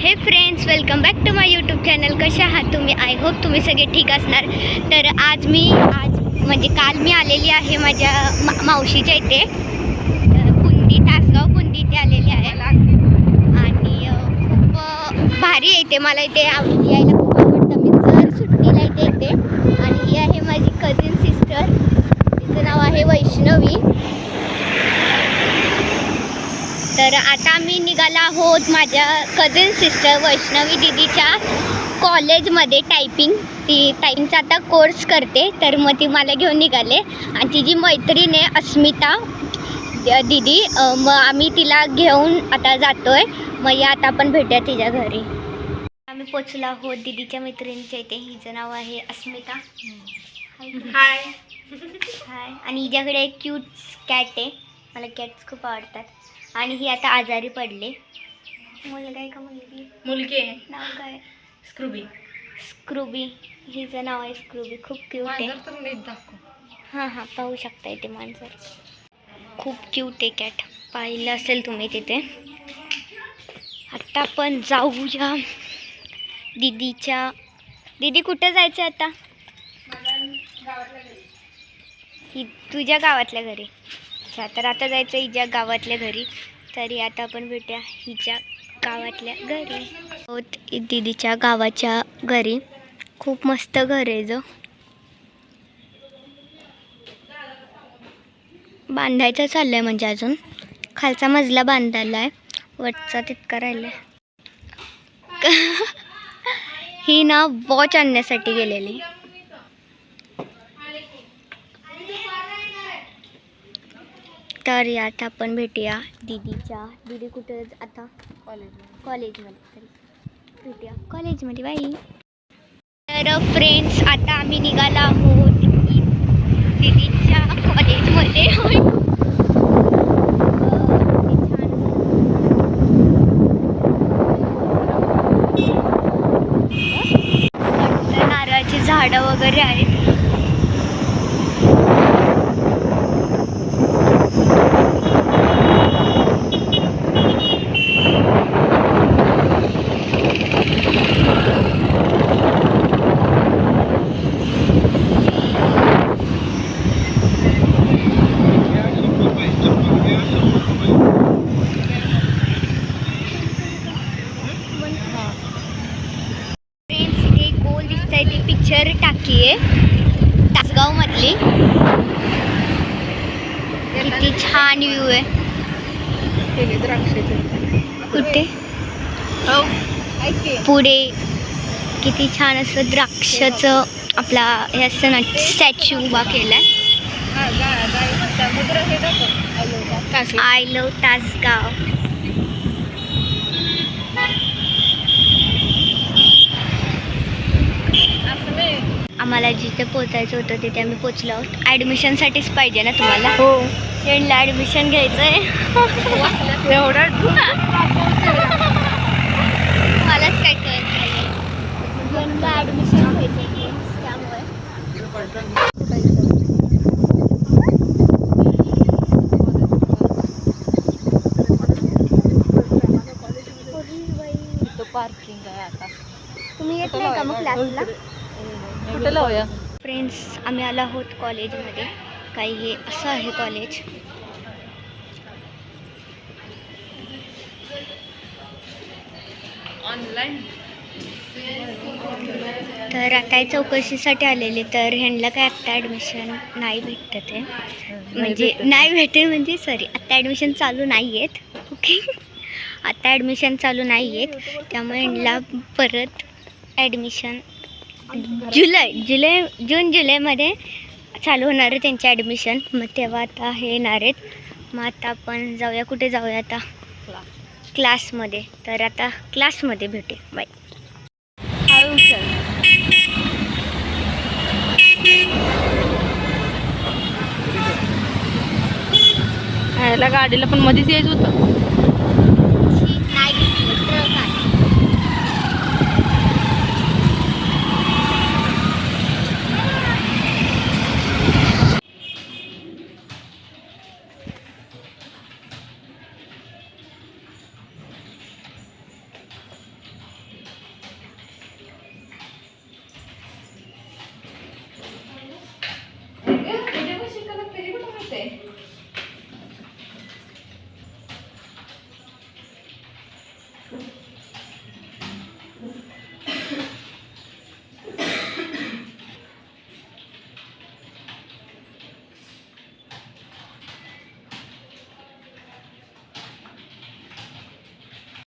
Hey friends welcome back to my YouTube channel कसे आहात तुम्ही? आय होप तुम्ही सगळे ठीक असणार. तर आज मी आज म्हणजे काल मी आलेली आहे माझ्या मा मावशीच्या इथे. कुंदी तासगाव कुंदी इथे आलेली आहे. आणि खूप भारी आहे मला इथे यायला खूप आवडतं मी जर सुट्टीला इथे येते आणि ही आहे माझी कझिन सिस्टर तिचं नाव आहे वैष्णवी तर आता मी निघाला आहोत माझ्या कझिन सिस्टर वैष्णवी दिदीच्या कॉलेजमध्ये टायपिंग ती टायपिंगचा आता कोर्स करते तर मग ती मला घेऊन निघाले. आणि तिची मैत्रीण आहे अस्मिता दिदी मग आम्ही तिला घेऊन आता जातोय. मग या आता आपण भेटूया तिच्या घरी. आम्ही पोचलो आहोत दिदीच्या मैत्रिणीच्या इथे. हिचं नाव आहे अस्मिता. हाय हाय आणि हिच्याकडे एक क्यूट कॅट आहे. मला कॅट्स खूप आवडतात. आणि ही आता आजारी पडले. मुलगा आहे का मुलगी? मुलगी आहे. नाव काय? स्क्रूबी. स्क्रूबी. हिचं नाव आहे स्क्रूबी. खूप क्यूट आहे. हां हां पाहू शकता इथे मांजर. खूप क्यूट आहे कॅट पाहिलं असेल तुम्ही तिथे. आता आपण जाऊया दीदीच्या. दीदी कुठं जायचं आता? ही तुझ्या गावातल्या घरी. अच्छा तर आता जायचं हिच्या गावातल्या घरी. तरी आता आपण भेटूया हिच्या गावातल्या घरी. आहोत दीदीच्या गावाच्या घरी. खूप मस्त घर आहे जो बांधायचं चाललं आहे म्हणजे अजून. खालचा मजला बांधायला आहे वरचा तितका राहिला आहे ही ना वॉच आणण्यासाठी गेलेली. तर यात आपण भेटूया दीदीच्या. दीदी कुठं आता कॉलेज कॉलेजमध्ये. तरी भेटूया. कॉलेजमध्ये बाई. तर फ्रेंड्स आता आम्ही निघालो आहोत दीदीच्या कॉलेजमध्ये. नारळाची झाडं वगैरे आहेत फ्रेंड्स हे गोल दिसत आहे ती पिक्चर टाकी आहे तासगाव मधली किती छान व्ह्यू आहे. कुठे? पुढे. किती छान असं द्राक्षाचं आपला हे असतं ना स्टॅच्यू उभा केलाय. I love Tasgaon. आम्हाला जिथे पोचायचं होतं तिथे आम्ही पोचलो आहोत. ॲडमिशनसाठीच पाहिजे ना तुम्हाला? हो. यांना ॲडमिशन घ्यायचं आहे एवढा? मलाच काय कळत नाही. ॲडमिशन घ्यायचं आहे त्यामुळे. पार्किंग आहे आता. तुम्ही येत नाही का मग क्लासला कुठे लावूया? फ्रेंड्स आम्ही आलो आहोत कॉलेजमध्ये. काही हे असं आहे कॉलेज. ऑनलाईन तर आता हे चौकशीसाठी आलेले तर ह्यांना काय आत्ता ॲडमिशन नाही भेटत आहे. म्हणजे नाही भेटेल म्हणजे सॉरी आत्ता ॲडमिशन चालू नाही आहेत ओके आत्ता ॲडमिशन चालू नाही आहेत त्यामुळे ह्यांना परत ॲडमिशन जुलै जुलै जून जुलैमध्ये चालू होणार आहे त्यांचे ॲडमिशन मग तेव्हा आता हे येणार आहेत. मग आता आपण जाऊया. कुठे जाऊया आता? क्लासमध्ये. तर आता क्लासमध्ये भेटे. बाय हळू चल गाडीला पण मध्येच यायचं होतं.